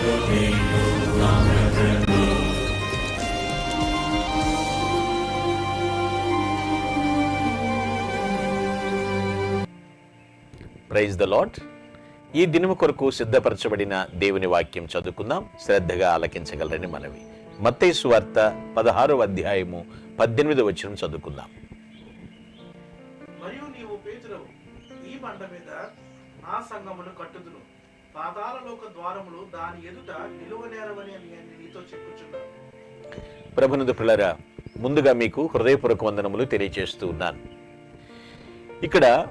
Praise the lot ఈ దినము కొరకు సిద్ధపరచబడిన దేవుని వాక్యం చదువుకుందాం. శ్రద్ధగా ఆలకించగలరని మనవి. మత్తయి వార్త పదహారవ అధ్యాయము పద్దెనిమిది వచ్చిన చదువుకుందాం. మరియు నీవు పేతురవు ఈ బండ మీద నా సంగమును కట్టుదును పాతాళలోక ద్వారములు దాని ఎదుట నిలువనేరవని నేను నీతో చెప్పుచున్నాను. ప్రభునందు పిల్లరా ముందుగా మీకు హృదయపూర్వక వందనములు తెలియజేస్తూ ఉన్నాను. ఇక్కడ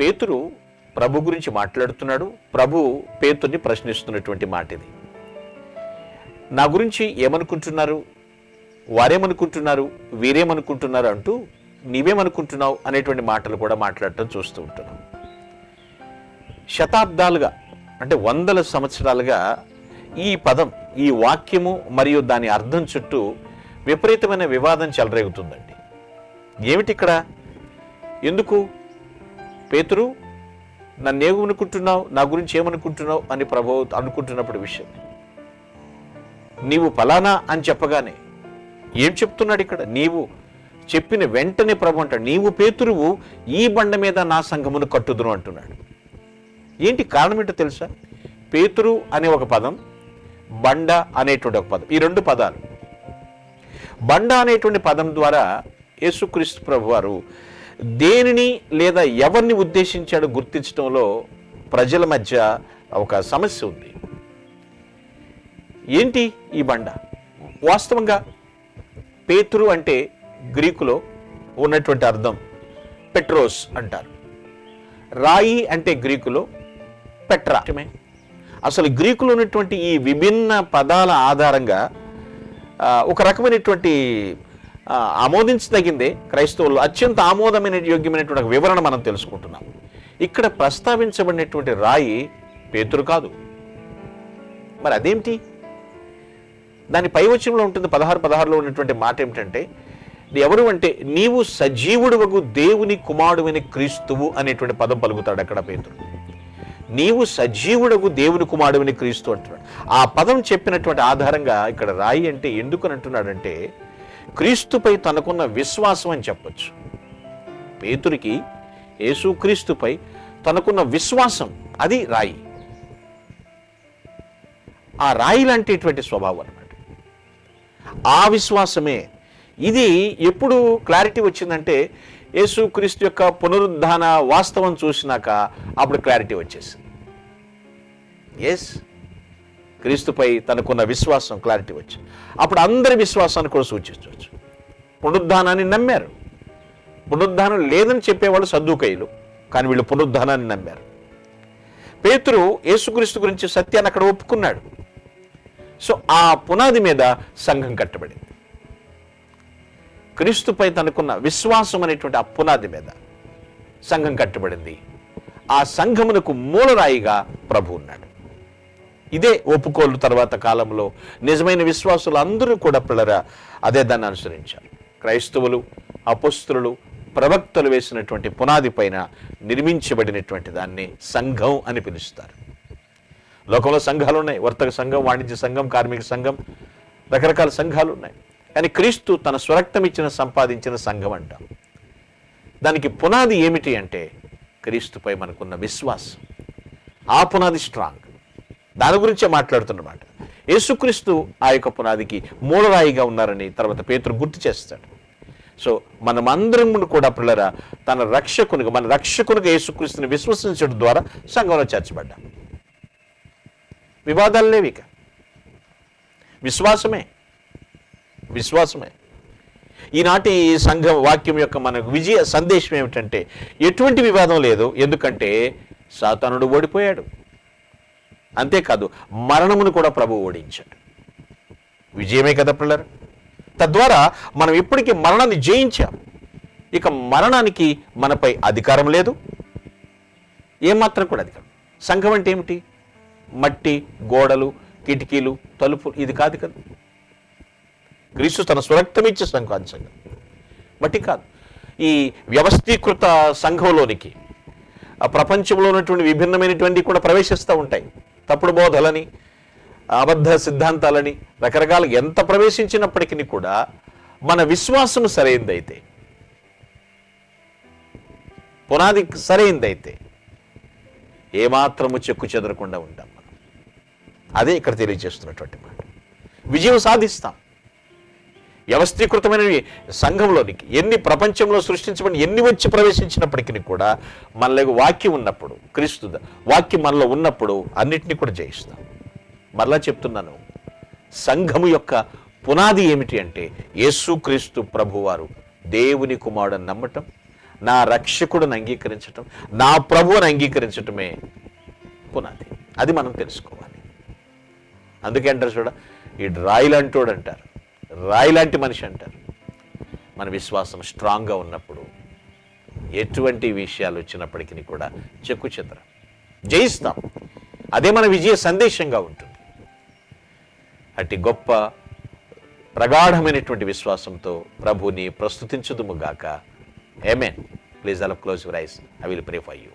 పేతురు ప్రభు గురించి మాట్లాడుతున్నాడు. ప్రభు పేతుని ప్రశ్నిస్తున్నటువంటి మాట ఇది నా గురించి ఏమనుకుంటున్నారు? వారేమనుకుంటున్నారు? వీరేమనుకుంటున్నారు అంటూ నీవేమనుకుంటున్నావు అనేటువంటి మాటలు కూడా మాట్లాడటం చూస్తూ ఉంటున్నాం. శతాబ్దాలుగా అంటే వందల సంవత్సరాలుగా ఈ పదం ఈ వాక్యము మరియు దాని అర్థం చుట్టూ విపరీతమైన వివాదం చెలరేగుతుందండి. ఏమిటి ఇక్కడ ఎందుకు? పేతురు నన్ను ఏమనుకుంటున్నావు నా గురించి ఏమనుకుంటున్నావు అని ప్రభు అనుకుంటున్నప్పుడు విషయం. నీవు ఫలానా అని చెప్పగానే ఏం చెప్తున్నాడు ఇక్కడ? నీవు చెప్పిన వెంటనే ప్రభు అంటాడు నీవు పేతురువు ఈ బండ మీద నా సంఘమును కట్టుదును అంటున్నాడు. ఏంటి కారణం ఏంటో తెలుసా? పేతురు అనే ఒక పదం బండ అనేటువంటి ఒక పదం. ఈ రెండు పదాలు. బండ అనేటువంటి పదం ద్వారా యేసుక్రీస్తు ప్రభు వారు దేనిని లేదా ఎవరిని ఉద్దేశించాడో గుర్తించడంలో ప్రజల మధ్య ఒక సమస్య ఉంది. ఏంటి ఈ బండ? వాస్తవంగా పేతురు అంటే గ్రీకులో ఉన్నటువంటి అర్థం పెట్రోస్ అంటారు. రాయి అంటే గ్రీకులో పెట్రా. అసలు గ్రీకులో ఉన్నటువంటి ఈ విభిన్న పదాల ఆధారంగా ఒక రకమైనటువంటి ఆమోదించదగిందే క్రైస్తవులు. అత్యంత ఆమోదమైన యోగ్యమైనటువంటి ఒక వివరణ మనం తెలుసుకుంటున్నాం. ఇక్కడ ప్రస్తావించబడినటువంటి రాయి పేతురు కాదు. మరి అదేమిటి దాని పైవచనంలో ఉంటుంది పదహారు పదహారులో ఉన్నటువంటి మాట ఏమిటంటే ఎవరు అంటే నీవు సజీవుడు దేవుని కుమారుడైన క్రీస్తువు అనేటువంటి పదం పలుకుతాడు అక్కడ పేతురు. నీవు సజీవుడకు దేవుని కుమారుడిని క్రీస్తు అంటున్నాడు. ఆ పదం చెప్పినటువంటి ఆధారంగా ఇక్కడ రాయి అంటే ఎందుకు అంటున్నాడంటే క్రీస్తుపై తనకున్న విశ్వాసం అని చెప్పొచ్చు. పేతురికి యేసుక్రీస్తుపై తనకున్న విశ్వాసం అది రాయి. ఆ రాయి లాంటిటువంటి స్వభావం అన్నమాట. ఆ విశ్వాసమే. ఇది ఎప్పుడు క్లారిటీ వచ్చిందంటే యేసుక్రీస్తు యొక్క పునరుద్ధాన వాస్తవం చూసినాక అప్పుడు క్లారిటీ వచ్చేసింది. ఎస్ క్రీస్తుపై తనకున్న విశ్వాసం క్లారిటీ వచ్చింది. అప్పుడు అందరి విశ్వాసాన్ని కూడా సూచించవచ్చు. పునరుద్ధానాన్ని నమ్మారు. పునరుద్ధానం లేదని చెప్పేవాళ్ళు సద్దుకయ్యలు కానీ వీళ్ళు పునరుద్ధానాన్ని నమ్మారు. పేతురు యేసుక్రీస్తు గురించి సత్యాన్ని అక్కడ ఒప్పుకున్నాడు. సో ఆ పునాది మీద సంఘం కట్టబడింది. క్రీస్తుపై తనకున్న విశ్వాసం అనేటువంటి ఆ పునాది మీద సంఘం కట్టబడింది. ఆ సంఘమునకు మూలరాయిగా ప్రభు ఉన్నాడు. ఇదే ఒప్పుకోలు తర్వాత కాలంలో నిజమైన విశ్వాసులు అందరూ కూడా పిల్లరా అదే దాన్ని అనుసరించారు. క్రైస్తవులు అపస్తులు ప్రవక్తలు వేసినటువంటి పునాది పైన నిర్మించబడినటువంటి దాన్ని సంఘం అని పిలుస్తారు. లోకంలో సంఘాలు ఉన్నాయి వర్తక సంఘం వాణిజ్య సంఘం కార్మిక సంఘం రకరకాల సంఘాలు ఉన్నాయి కానీ క్రీస్తు తన స్వరక్తం ఇచ్చిన సంపాదించిన సంఘం అంటాం. దానికి పునాది ఏమిటి అంటే క్రీస్తుపై మనకున్న విశ్వాసం. ఆ పునాది స్ట్రాంగ్ దాని గురించే మాట్లాడుతున్నమాట. యేసుక్రీస్తు ఆ యొక్క పునాదికి మూలరాయిగా ఉన్నారని తర్వాత పేతురు గుర్తు చేస్తాడు. సో మనమందరం కూడా పిల్లరా తన రక్షకునికి మన రక్షకునిగా యేసుక్రీస్తుని విశ్వసించడం ద్వారా సంఘంలో చేర్చబడ్డాం. వివాదాలు లేవిక. విశ్వాసమే. విశ్వాసమే. ఈనాటి సంఘ వాక్యం యొక్క మన విజయ సందేశం ఏమిటంటే ఎటువంటి వివాదం లేదు. ఎందుకంటే సాతానుడు ఓడిపోయాడు. అంతేకాదు మరణమును కూడా ప్రభు ఓడించాడు. విజయమే కదా పిల్లలు? తద్వారా మనం ఇప్పటికీ మరణాన్ని జయించాం. ఇక మరణానికి మనపై అధికారం లేదు. ఏమాత్రం కూడా అధికారం. సంఘం అంటే ఏమిటి? మట్టి గోడలు కిటికీలు తలుపులు ఇది కాదు కదా. క్రీస్తు తన స్వరక్తమిచ్చే సంఘం సంఘం. మట్టి కాదు. ఈ వ్యవస్థీకృత సంఘంలోనికి ఆ ప్రపంచంలో ఉన్నటువంటి విభిన్నమైనటువంటి కూడా ప్రవేశిస్తూ ఉంటాయి. తప్పుడు బోధలని అబద్ధ సిద్ధాంతాలని రకరకాల ఎంత ప్రవేశించినప్పటికీ కూడా మన విశ్వాసం సరైందైతే పునాది సరైందైతే ఏమాత్రము చెక్కు చెదరకుండా ఉంటాం మనం. అదే ఇక్కడ తెలియజేస్తున్నటువంటి మాట. విజయం సాధిస్తాం. వ్యవస్థీకృతమైనవి. సంఘంలోనికి ఎన్ని ప్రపంచంలో సృష్టించబడి ఎన్ని వచ్చి ప్రవేశించినప్పటికీ కూడా మనలో వాక్యం ఉన్నప్పుడు క్రీస్తు వాక్యం మనలో ఉన్నప్పుడు అన్నిటినీ కూడా జయిస్తాం. మరలా చెప్తున్నాను సంఘము యొక్క పునాది ఏమిటి అంటే యేసుక్రీస్తు ప్రభువారు దేవుని కుమారుడని నమ్మటం నా రక్షకుడిని అంగీకరించటం నా ప్రభువుని అంగీకరించటమే పునాది. అది మనం తెలుసుకోవాలి. అందుకే అంటారు చూడ ఈ రాయి లాంటోడు అంటారు రాయి లాంటి మనిషి అంటారు. మన విశ్వాసం స్ట్రాంగ్గా ఉన్నప్పుడు ఎటువంటి విషయాలు వచ్చినప్పటికీ కూడా చెక్కు చెదర. జయిస్తాం. అదే మన విజయ సందేశంగా ఉంటుంది. అట్టి గొప్ప ప్రగాఢమైనటువంటి విశ్వాసంతో ప్రభుని ప్రస్తుతించుదుము గాక. ఏమేన్ ప్లీజ్ అలా close eyes I will pray for you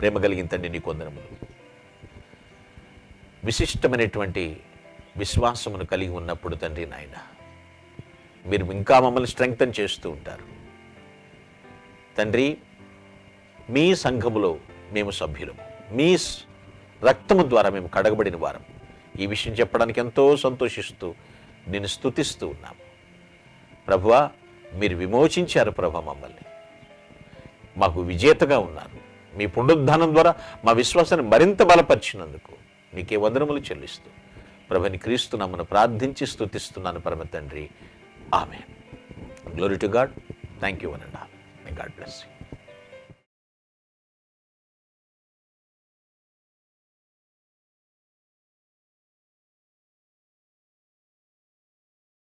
ప్రేమ కలిగిన తండ్రి నీ కొందనములు విశిష్టమైనటువంటి విశ్వాసమును కలిగి ఉన్నప్పుడు తండ్రి నాయన మీరు ఇంకా మమ్మల్ని స్ట్రెంగ్తన్ చేస్తూ ఉంటారు. తండ్రి మీ సంఘములో మేము సభ్యులం. మీ రక్తము ద్వారా మేము కడగబడిన వారం. ఈ విషయం చెప్పడానికి ఎంతో సంతోషిస్తూ నేను స్థుతిస్తూ ఉన్నాము ప్రభువా మీరు విమోచించారు ప్రభా మమ్మల్ని. మాకు విజేతగా ఉన్నారు. మీ పునరుద్ధానం ద్వారా మా విశ్వాసాన్ని మరింత బలపరిచినందుకు నీకే వందనములు చెల్లిస్తూ ప్రభని క్రీస్తు నమ్మను ప్రార్థించి స్తుతిస్తున్నాను పరమ తండ్రి. ఆమె glory to God thank you one and God bless you